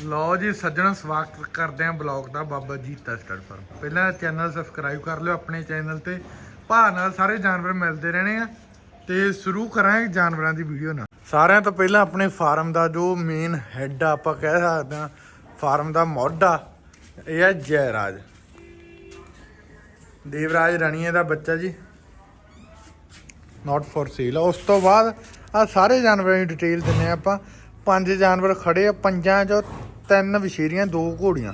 ਲਓ ਜੀ, ਸੱਜਣ, ਸਵਾਗਤ ਕਰਦੇ ਆਂ ਬਲੌਗ ਦਾ ਬਾਬਾ ਜੀਤਾ ਸਟੱਡ ਫਾਰਮ। ਪਹਿਲਾਂ ਚੈਨਲ ਸਬਸਕ੍ਰਾਈਬ ਕਰ ਲਿਓ ਆਪਣੇ ਚੈਨਲ ਤੇ। ਭਾਅ ਨਾਲ ਸਾਰੇ ਜਾਨਵਰ ਮਿਲਦੇ ਰਹਿਣੇ ਆ ਤੇ ਸ਼ੁਰੂ ਕਰਾਂਗੇ ਜਾਨਵਰਾਂ ਦੀ ਵੀਡੀਓ ਨਾਲ। ਸਾਰਿਆਂ ਤੋਂ ਪਹਿਲਾਂ ਆਪਣੇ ਫਾਰਮ ਦਾ ਜੋ ਮੇਨ ਹੈੱਡ ਆ, ਆਪਾਂ ਕਹਿ ਸਕਦੇ ਆ ਫਾਰਮ ਦਾ ਮੋਢਾ ਇਹ ਹੈ ਜੈਰਾਜ। ਦੇਵਰਾਜ ਰਣੀਏ ਦਾ ਬੱਚਾ ਜੀ। ਨਾਟ ਫॉर ਸੇਲ ਉਸ ਤੋਂ ਬਾਅਦ ਆ ਸਾਰੇ ਜਾਨਵਰਾਂ ਦੀ ਡਿਟੇਲ ਦਿੰਨੇ ਆ ਆਪਾਂ। ਪੰਜ ਜਾਨਵਰ ਖੜੇ ਆ, ਪੰਜਾਂ ਚੋਂ ਤਿੰਨ ਵਿਸ਼ੇਰੀਆਂ, ਦੋ ਘੋੜੀਆਂ।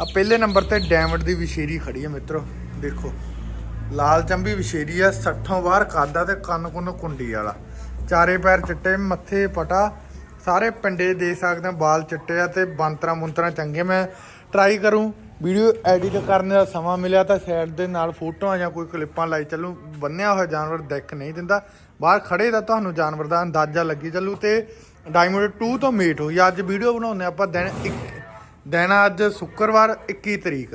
ਆ ਪਹਿਲੇ ਨੰਬਰ ਤੇ ਡੈਮੰਡ ਦੀ ਵਿਸ਼ੇਰੀ ਖੜੀ ਹੈ ਮਿੱਤਰੋ, ਦੇਖੋ। ਲਾਲ ਚੰਬੀ ਵਿਸ਼ੇਰੀ ਆ 60 ਬਾਹਰ ਕਾਦਾ ਤੇ ਕੰਨ ਕੁੰਨ ਕੁੰਡੀ ਵਾਲਾ। ਚਾਰੇ ਪੈਰ ਚਿੱਟੇ, ਮੱਥੇ ਪਟਾ। ਸਾਰੇ ਪਿੰਡੇ ਦੇ ਸਕਦੇ ਆ, ਬਾਲ ਚਿੱਟੇ ਆ ਤੇ ਬੰਤਰਾ ਮੁੰਤਰਾ ਚੰਗੇ ਮੈਂ ਟਰਾਈ ਕਰੂੰ। ਵੀਡੀਓ ਐਡਿਟ ਕਰਨ ਦਾ ਸਮਾਂ ਮਿਲਿਆ ਤਾਂ ਸਾਈਡ ਦੇ ਨਾਲ ਫੋਟੋਆਂ ਜਾਂ ਕੋਈ ਕਲਿੱਪਾਂ ਲਾਈ ਚੱਲੂ। ਬੰਨਿਆ ਹੋਇਆ ਜਾਨਵਰ ਦਿੱਖ ਨਹੀਂ ਦਿੰਦਾ। ਬਾਹਰ ਖੜੇ ਦਾ ਤੁਹਾਨੂੰ ਜਾਨਵਰ ਦਾ ਅੰਦਾਜ਼ਾ ਲੱਗੀ ਚੱਲੂ ਤੇ ਡਾਇਮੰਡ 2 ਤੋਂ ਮੀਟ ਹੋਈ ਅੱਜ ਵੀਡੀਓ ਬਣਾਉਂਦੇ ਆਪਾਂ ਦਿਨ ਇੱਕ- ਦਿਨ ਅੱਜ ਸ਼ੁੱਕਰਵਾਰ 21 ਤਰੀਕ।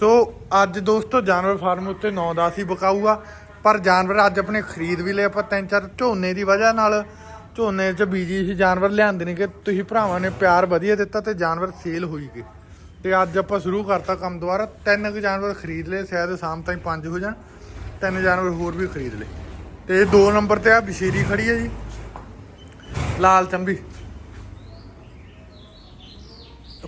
ਸੋ ਅੱਜ ਦੋਸਤੋ ਜਾਨਵਰ ਫਾਰਮ ਉੱਤੇ 9-10 ਹੀ ਬਕਾਊਗਾ ਪਰ ਜਾਨਵਰ ਅੱਜ ਆਪਣੇ ਖਰੀਦ ਵੀ ਲਏ, ਆਪਾਂ ਤਿੰਨ ਚਾਰ ਝੋਨੇ ਦੀ ਵਜ੍ਹਾ ਨਾਲ ਝੋਨੇ 'ਚ ਬੀਜੀ ਸੀ, ਜਾਨਵਰ ਲਿਆਂਦੇ ਨੇ ਕਿ ਤੁਸੀਂ ਭਰਾਵਾਂ ਨੇ ਪਿਆਰ ਵਧੀਆ ਦਿੱਤਾ ਤੇ ਜਾਨਵਰ ਸੇਲ ਹੋਈ ਗਏ ਤੇ ਅੱਜ ਆਪਾਂ ਸ਼ੁਰੂ ਕਰਤਾ ਕੰਮ ਦੁਬਾਰਾ। ਤਿੰਨ ਕੁ ਜਾਨਵਰ ਖਰੀਦ ਲਏ, ਸ਼ਾਇਦ ਸ਼ਾਮ ਤਾਈਂ ਪੰਜ ਹੋ ਜਾਣ। ਤਿੰਨ ਜਾਨਵਰ ਹੋਰ ਵੀ ਖਰੀਦ ਲਏ। ਤੇ ਦੋ ਨੰਬਰ ਤੇ ਆ ਬਸ਼ੀਰੀ ਖੜੀ ਹੈ ਜੀ। ਲਾਲ ਚੰਬੀ।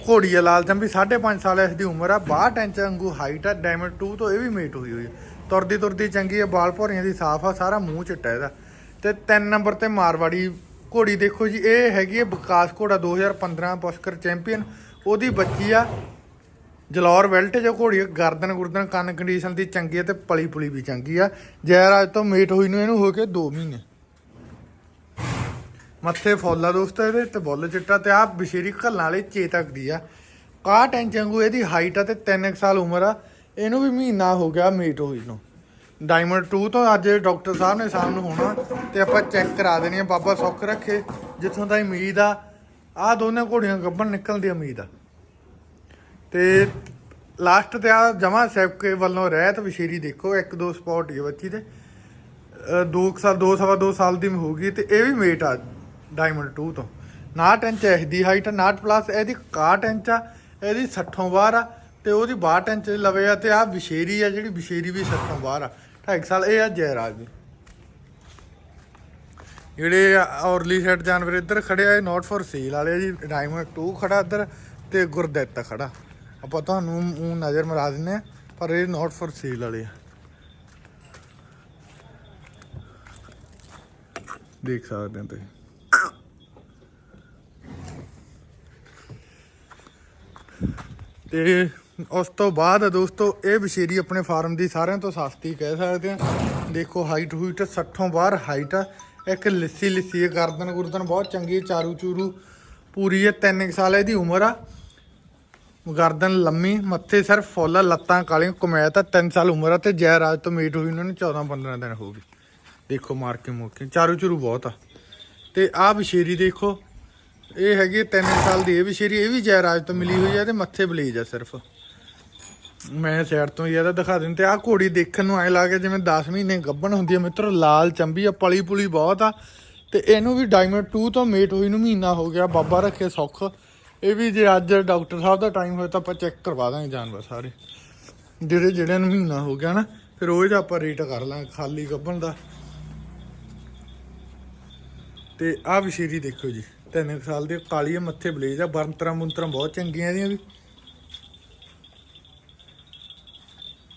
ਘੋੜੀ ਆ ਲਾਲ ਚੰਬੀ 5.5 ਸਾਲ ਇਸ ਦੀ ਉਮਰ ਆ 62 ਇੰਚ ਅੰਗੂ ਹਾਈਟ ਆ ਡਾਇਮੰਡ 2 ਤੋਂ ਇਹ ਵੀ ਮੇਟ ਹੋਈ ਹੋਈ ਹੈ ਤੁਰਦੀ ਤੁਰਦੀ ਚੰਗੀ ਆ, ਬਾਲ ਭੌਰੀਆਂ ਦੀ ਸਾਫ਼ ਆ, ਸਾਰਾ ਮੂੰਹ ਚਿੱਟਾ ਇਹਦਾ। ਤੇ ਤਿੰਨ ਨੰਬਰ ਤੇ ਮਾਰਵਾੜੀ ਘੋੜੀ ਦੇਖੋ ਜੀ, ਇਹ ਹੈਗੀ ਹੈ ਵਿਕਾਸ ਘੋੜਾ 2015 ਪੁਸ਼ਕਰ ਚੈਂਪੀਅਨ। ਉਹਦੀ ਬੱਚੀ ਆ, ਜਲੌਰ ਵੈਲਟ ਜੋ ਘੋੜੀ ਗਰਦਨ ਗੁਰਦਨ ਕੰਨ ਕੰਡੀਸ਼ਨ ਦੀ ਚੰਗੀ ਆ ਤੇ ਪਲੀ ਪੁਲੀ ਵੀ ਚੰਗੀ ਆ। ਜੈਰਾਜ ਤੋਂ ਮੇਟ ਹੋਈ ਨੂੰ ਇਹਨੂੰ ਹੋ ਕੇ 2 ਮਹੀਨੇ। ਮੱਥੇ ਫੋਲਾ ਦੋਸਤੋ ਇਹਦੇ ਤੇ ਬੁੱਲ ਚਿੱਟਾ ਤੇ ਆਹ ਬਸ਼ੇਰੀ ਘੱਲਾਂ ਵਾਲੇ ਚੇਤਕ ਦੀ ਆ। 61 ਇੰਚ ਵਾਂਗੂ ਇਹਦੀ ਹਾਈਟ ਆ ਤੇ 3 ਸਾਲ ਉਮਰ ਆ। ਇਹਨੂੰ ਵੀ ਮਹੀਨਾ ਹੋ ਗਿਆ ਮੀਟ ਹੋਈ ਨੂੰ। ਡਾਇਮੰਡ 2 ਤੋਂ ਅੱਜ ਡਾਕਟਰ ਸਾਹਿਬ ਨੇ ਸ਼ਾਮ ਨੂੰ ਹੋਣਾ ਤੇ ਆਪਾਂ ਚੈੱਕ ਕਰਾ ਦੇਣੀ ਆ ਬਾਬਾ ਸੁੱਖ ਰੱਖੇ ਜਿੱਥੋਂ ਤਾਈਂ ਉਮੀਦ ਆ। ਆਹ ਦੋਨੇ ਘੋੜੀਆਂ ਗੱਭਣ ਨਿਕਲਣ ਦੀ ਉਮੀਦ ਆ। ਤੇ ਲਾਸਟ ਤੇ ਆ ਜਮਾ ਸੈਪਕੇ ਵੱਲੋਂ ਰਹਿਤ ਵਿਸ਼ੇਰੀ ਦੇਖੋ ਇੱਕ ਦੋ ਸਪੌਟ ਹੀ ਬੱਚੀ ਦੇ। ਅ, ਦੋ ਕੁ ਸਾਲ ਦੋ ਸਵਾ ਦੋ ਸਾਲ ਦੀ ਹੋਊਗੀ ਤੇ ਇਹ ਵੀ ਮੇਟ ਆ ਡਾਇਮੰਡ 2 ਤੋਂ। 59 ਇੰਚ ਇਸ ਦੀ ਹਾਈਟ 59 ਪਲੱਸ ਇਹਦੀ 61 ਇੰਚ ਆ, ਇਹਦੀ 60 ਬਾਹਰ ਆ, ਤੇ ਉਹਦੀ 62 ਇੰਚ ਲਵੇ ਆ, ਤੇ ਆ ਵਿਸ਼ੇਰੀ ਆ, ਜਿਹੜੀ ਵਿਸ਼ੇਰੀ ਵੀ 60 ਬਾਹਰ ਆ। 2.5 ਸਾਲ, ਇਹ ਆ ਜੈਰਾਜ। ਦੀ ਜਿਹੜੇ ਔਰਲੀ ਸਾਈਡ ਜਾਨਵਰ ਇੱਧਰ ਖੜੇ ਆ ਨਾਟ ਫॉर ਸੇਲ ਵਾਲੇ ਜੀ। ਡਾਇਮੰਡ 2 ਖੜਾ ਇੱਧਰ, ਤੇ ਗੁਰਦੈਤਾ ਖੜਾ ਆਪਾਂ ਤੁਹਾਨੂੰ ਊਂ ਨਜ਼ਰ ਮਰਾ ਦਿੰਨੇ ਆ, ਪਰ ਇਹ ਨਾਟ ਫॉर ਸੇਲ ਵਾਲੇ ਆ। ਦੇਖ ਸਕਦੇ ਹੋ ਤੁਸੀਂ। ਤੇ ਉਸ ਤੋਂ ਬਾਅਦ ਦੋਸਤੋ, ਇਹ ਬਸ਼ੇਰੀ ਆਪਣੇ ਫਾਰਮ ਦੀ ਸਾਰਿਆਂ ਤੋਂ ਸਸਤੀ ਕਹਿ ਸਕਦੇ ਆ ਦੇਖੋ ਹਾਈਟ ਹੂਈਟ 60 ਬਾਹਰ ਹਾਈਟ ਆ। ਇੱਕ ਲਿੱਸੀ ਲਿੱਸੀ ਹੈ ਗਰਦਨ ਗੁਰਦਨ ਬਹੁਤ ਚੰਗੀ ਚਾਰੂ ਚੂਰੂ। ਪੂਰੀ ਹੈ 3 ਸਾਲ ਇਹਦੀ ਉਮਰ ਆ। ਗਰਦਨ ਲੰਮੀ, ਮੱਥੇ ਸਿਰਫ ਫੁੱਲ, ਲੱਤਾਂ ਕਾਲੀਆਂ, ਕਮੈਤ ਆ 3 ਸਾਲ ਉਮਰ ਆ ਤੇ ਜੈਰਾਜ ਤੋਂ ਮੀਟ ਹੋਈ ਉਹਨਾਂ ਨੂੰ 14 15 ਦਿਨ ਹੋ ਗਏ। ਦੇਖੋ, ਮਾਰ ਕੇ ਮੋਕੇ ਚਾਰੂ ਚੂਰੂ ਬਹੁਤ ਆ। ਤੇ ਆਹ ਬਸ਼ੇਰੀ ਦੇਖੋ ਇਹ ਹੈਗੀ 3 ਸਾਲ ਦੀ, ਇਹ ਬਸ਼ੇਰੀ ਇਹ ਵੀ ਜੈਰਾਜ ਤੋਂ ਮਿਲੀ ਹੋਈ ਹੈ ਤੇ ਮੱਥੇ ਬਲੇਜ ਆ ਸਿਰਫ। ਮੈਂ ਸਾਈਡ ਤੋਂ ਹੀ ਇਹਦਾ ਦਿਖਾ ਦਿੰਦਾ ਤੇ ਆਹ ਘੋੜੀ ਦੇਖਣ ਨੂੰ ਐ ਲੱਗੇ ਜਿਵੇਂ 10 ਮਹੀਨੇ ਗੱਭਣ ਹੁੰਦੀ ਹੈ, ਮਿੱਤਰੋ ਲਾਲ ਚੰਬੀ ਆ, ਪਲੀ ਪੁਲੀ ਬਹੁਤ ਆ। ਤੇ ਇਹਨੂੰ ਵੀ ਡਾਇਮੰਡ 2 ਤੋਂ ਮੇਟ ਹੋਈ ਨੂੰ ਮਹੀਨਾ ਹੋ ਗਿਆ, ਬਾਬਾ ਰੱਖੇ ਸੁੱਖ। ਇਹ ਵੀ ਜੇ ਅੱਜ ਡਾਕਟਰ ਸਾਹਿਬ ਦਾ ਟਾਈਮ ਹੋਇਆ ਤਾਂ ਆਪਾਂ ਚੈੱਕ ਕਰਵਾ ਦਾਂਗੇ ਜਾਨਵਰ ਸਾਰੇ। ਜਿਹੜੇ ਜਿਹੜੇ ਨੂੰ ਮਹੀਨਾ ਹੋ ਗਿਆ ਨਾ, ਫਿਰ ਉਹ ਇਹਦਾ ਆਪਾਂ ਰੇਟ ਕਰ ਲਾਂਗੇ ਖਾਲੀ ਗੱਭਣ ਦਾ। ਤੇ ਆਹ ਵਿਸ਼ੇਰੀ ਦੇਖੋ ਜੀ। ਤਿੰਨ ਕੁ ਸਾਲ ਦੀ ਕਾਲੀ ਮੱਥੇ ਬਲੇਜ ਆ ਬਰੰਤਰਾਂ ਮੁੰਤਰਾਂ ਬਹੁਤ ਚੰਗੀਆਂ ਇਹਦੀਆਂ ਵੀ।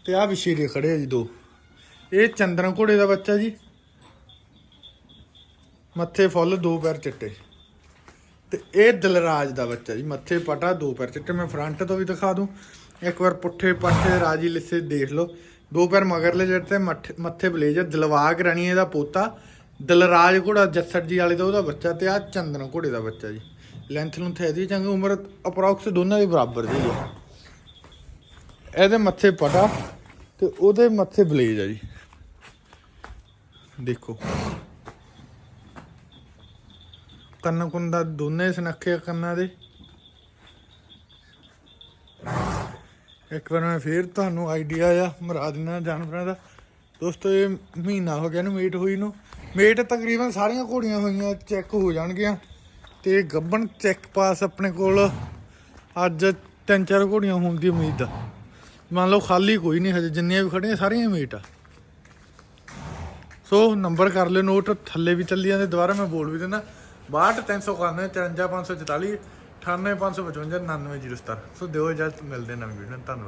ਤੇ ਆਹ ਵਿਸ਼ੇਰੀ ਖੜੇ ਆ ਜੀ ਦੋ। ਇਹ ਚੰਦਰਾਂ ਘੋੜੇ ਦਾ ਬੱਚਾ ਜੀ। ਮੱਥੇ ਫੁੱਲ, ਦੋ ਪੈਰ ਚਿੱਟੇ। ਤੇ ਇਹ ਦਲਰਾਜ ਦਾ ਬੱਚਾ ਜੀ, ਮੱਥੇ ਪਟਾ, ਦੋ ਪੈਰ ਚਿੱਟੇ। ਮੈਂ ਫਰੰਟ ਤੋਂ ਵੀ ਦਿਖਾ ਦੂੰ। ਇੱਕ ਵਾਰ ਪੁੱਠੇ ਪੱਠੇ ਰਾਜੀ ਲਿੱਸੇ ਦੇਖ ਲਓ। ਦੋ ਪੈਰ ਮਗਰਲੇ ਜਿਹੜੇ ਤੇ ਮੱਥੇ ਬਲੇਜ ਆ, ਦਿਲਵਾਗ ਰਾਣੀ ਇਹਦਾ ਪੋਤਾ। ਦਿਲਰਾਜ ਘੋੜਾ ਜੱਸੜ ਜੀ ਵਾਲੇ ਦਾ ਉਹਦਾ ਬੱਚਾ ਤੇ ਆ ਚੰਦਨ ਘੋੜੇ ਦਾ ਬੱਚਾ ਜੀ। ਲੈਂਥ ਨੂੰ ਥੈਦੀ ਚੰਗੀ ਉਮਰ ਅਪਰੋਕਸ ਦੋਨਾਂ ਦੀ ਬਰਾਬਰ ਜੀ ਹੈ ਇਹਦੇ ਮੱਥੇ ਪਟਾ ਤੇ ਉਹਦੇ ਮੱਥੇ ਬਲੇਜ ਆ ਜੀ। ਦੇਖੋ। ਕੰਨ ਕੁੰਨ ਦੋਨੇ ਸੁਨੱਖੇ ਕੰਨਾਂ ਦੇ। ਇੱਕ ਵਾਰ ਮੈਂ ਫੇਰ ਤੁਹਾਨੂੰ ਆਈਡੀਆ ਆ, ਮਰਾ ਦਿੰਦਾ ਜਾਨਵਰਾਂ ਦਾ। ਦੋਸਤੋ, ਇਹ ਮਹੀਨਾ ਹੋ ਗਿਆ ਨੂੰ ਮੇਟ ਹੋਈ ਨੂੰ। ਮੇਟ ਤਕਰੀਬਨ ਸਾਰੀਆਂ ਘੋੜੀਆਂ ਹੋਈਆਂ ਚੈੱਕ ਹੋ ਜਾਣਗੀਆਂ। ਤੇ ਗੱਬਣ ਚੈੱਕ ਪਾਸ ਆਪਣੇ ਕੋਲ। ਅੱਜ ਤਿੰਨ ਚਾਰ ਘੋੜੀਆਂ ਹੋਣ ਦੀ ਉਮੀਦ ਆ। ਮੰਨ ਲਓ ਖਾਲੀ ਕੋਈ ਨਹੀਂ ਹਜੇ, ਜਿੰਨੀਆਂ ਵੀ ਖੜੀਆਂ ਸਾਰੀਆਂ ਮੀਟ ਆ। ਸੋ ਨੰਬਰ ਕਰ ਲਿਓ ਨੋਟ ਥੱਲੇ ਵੀ ਚੱਲੀ ਜਾਂਦੇ, ਦੁਬਾਰਾ ਮੈਂ ਬੋਲ ਵੀ ਦਿੰਦਾ। 62391 54544 98555 99070 ਸੋ ਦਿਓ ਇਜਾਜ਼ਤ, ਮਿਲਦੇ ਨਵੀਂ ਵੀਡੀਓ ਧੰਨਵਾਦ।